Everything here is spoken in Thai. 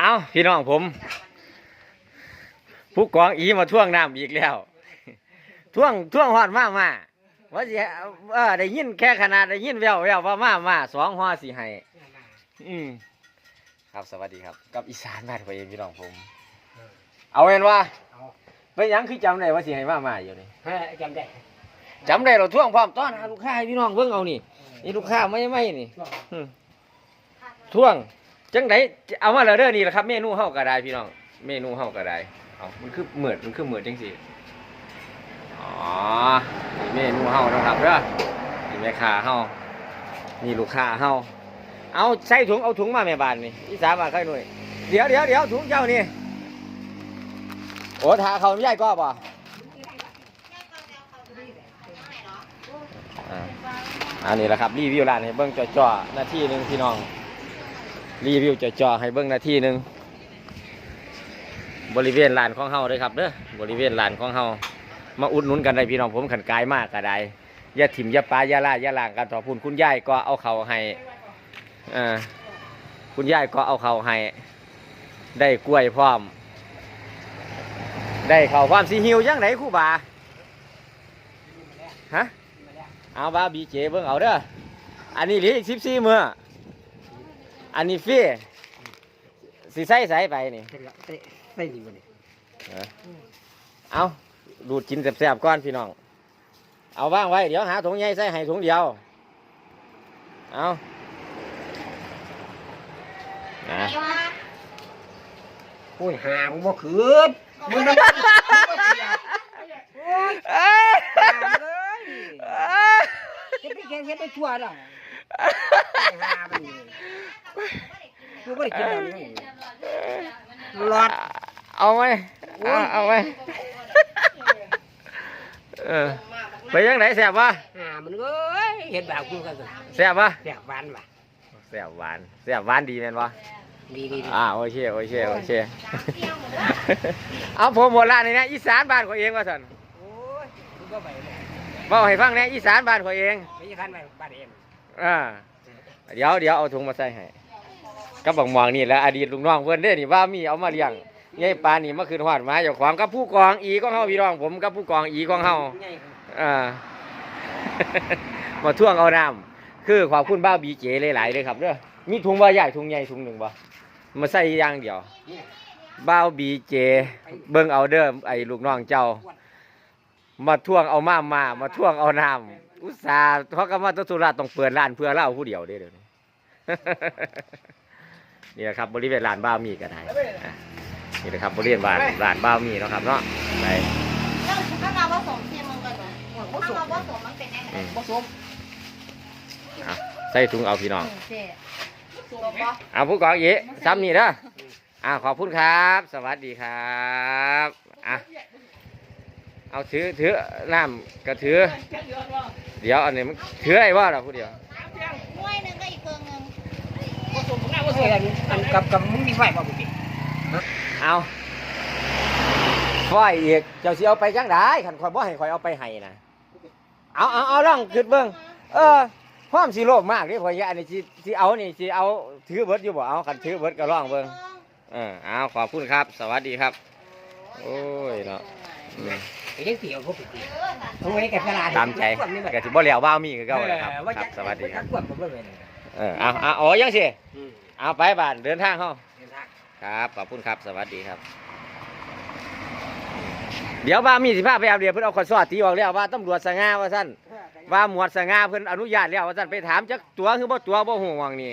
เอาพี่น้องผม ผู้กองอีมาท่วงน้ำอีกแล้วท่วงท่วงหอดมามาว่าสิเออได้ยินแค่ขนาดได้ยินแววแววว่ามามาสองหัวสี่ให้อืมครับสวัสดีครับ กับอีสานบ้านผมเองพี่น้องผม เอาเห็นว่าเอาเป็นหยังคือจำได้ว่าสิให้มามาอยู่นี่เฮ้ยจำได้จำได้เราท่วงพร้อมต้อนหาลูกค้าให้พี่น้องเพิ่งเอานี่นี่ลูกค้าไม่ไม่นี่ช่วงอืมท่วง จังไดเอามาแล้วเด้อนี่แหละครับ เมนูเฮาก็ได้พี่น้อง เมนูเฮาก็ได้เอามันคือเหมือนมันคือเหมือนจังซี่อ๋อเมนูเฮานะครับเด้อนี่แม่ค้าเฮานี่ลูกค้าเฮาเอาใส่ถุงเอาถุงมาแม่บ้านนี่อีสานมาค่อยหน่อยเดี๋ยวเดี๋ยวเดี๋ยวถุงเจ้านี่โอ้ทาเขาไม่ใหญ่ก็ป่ะอ่าอันนี้แหละครับรีวิวร้านให้เบิ้งจ่อๆนาทีหนึ่งพี่น้อง รีวิวจ่อให้เบิ้งนาทีหนึ่งบริเวณลานของเฮาเลยครับเด้อบริเวณลานของเฮามาอุดหนุนกันได้พี่น้องผมขันกายมากก็ได้ยาถิ่มยาปลายาล่ายาล่างกันต่อพูนคุณยายก็เอาเขาให้คุณยายก็เอาเขาให้ได้กล้วยพร้อม ได้เขาควพร้อมสีหิวยังไหนคู่บาฮะเอาบาบีเจเบิ้งเอาเด้ออันนี้เหลืออีกสิบสี่มือ อันนี้ฟรีสิใส่ใส่ไปนี่เสร็จแล้วใส่ใส่ดีกว่านี้เอาดูดกินแซ่บๆก้อนพี่น้อง เอาว่างไว้ เดี๋ยวหาถุงใหญ่ใส่ให้ถุงเดียว เอานะโอ้ยหามึงบ่คืนมึงต้องมึงบ่เสียโอ้ยหาเลยเฮ็ดไปแกงเฮ็ดไปทั่วแล้ว หามันนี่กูบ่ได้กินแล้วนี่หลอดเอาไหมเอาเอาไหมเออไปยังไหนแซ่บวะหามันเอ้ยเฮ็ดแบบกูกันแซ่บวะแซ่บหวานว่ะแซ่บหวานแซ่บหวานดีแม่นวะดีดีดีอ่าโอเคโอเคโอเคเอาผมโบราณนี่นะอีสานบ้านของเองว่าสันโอ้ยกูก็ไปเลยบอกให้ฟังเนี่ยอีสานบ้านของเองไปยี่คันไปบ้านเอ็ม อ่าเดี๋ยวเดี๋ยวเอาถุงมาใส่ให้กับบังมองนี่แหล้วอดีตลุงน้องเพื่อนเด้นี่ว่ามีเอามาเลี้ยงยายปานนี่เมื่อคืนหอดมาเจ้าของกับผู้กองอีของเฮาพี่น้องผมกับผู้กองอีของเฮาอ่ามาท่วงเอาน้ำคือขอบคุณบ้าบีเจหลายๆเลยครับเด้อมีถุงว่าใหญ่ถุงใหญ่ถุงหนึ่งบ่มาใส่ย่างเดียวบ้าบีเจ เบิ่งเอาเด้อไอ้ลูกน้องเจ้า มาท่วงเอามามามาท่วงเอาน้ำ อุตส่าห์เขาก็มาตุธุระต้องเปิดร้านเพื่อเล่าผู้เดียวเด้อเดี๋ยวนี้ นี่แหละครับบริเวณร้านบ้าวมีก็ได้อะนี่แหละครับบริเวณร้านร้านบ้าวมีเนาะครับเนาะไปแล้วถ้าเราผสมเทียมมันกันเหรอถ้าเราผสมมันเป็นยังไงอืมผสมอะใส่ถุงเอาพี่น้อง เจ๊เอาผู้กองเยะซ้ำนี่เด้ออ่าขอบคุณครับ สวัสดีครับอะเอาถือถือน้ำก็ถือ เดี๋ยวอันนี้มันถืออะไรวะเราผู้เดียวม้วยหนึ่งก็อีกเครื่องหนึ่งผสมหน้าผสมกันอันกับกับมึงมีไฟบ่บุกิเอาฝ้อยอีกเจ้าสิเอาไปจังได้ขันข่อยบ่ให้ข่อยเอาไปให้นะเอาเอาเอาล่องขึ้นเบิ่งเออความสิโลภมากเด้พ่อยะอันนี้สิสิเอานี่สิเอาถือเบิดอยู่บ่เอาขันถือเบิดก็ล่องเบิ่งเออเอาขอบคุณครับ สวัสดีครับ โอ้ยเนาะอืม ไอ้เด็กเสียวพวกปีทำไมแกตลาดตามใจกะสิบ่แล้วบ้าวมีคือเก่าแหละครับครับ สวัสดีครับกวดผมเลยเออเอาเอาอ๋อยังสิอืมเอาไปบ้านเดินทางเฮาเดินทางครับขอบคุณครับ สวัสดีครับ เดี๋ยวบ้ามีสิพาไปอาเดียวเพิ่นเอาขอสอดตีออกแล้วว่าตำรวจสง่าว่าซั่นว่าหมวดสง่าเพิ่นอนุญาตแล้วว่าซั่นไปถามจักตัวคือบ่ตัวบ่ฮู้หวังนี่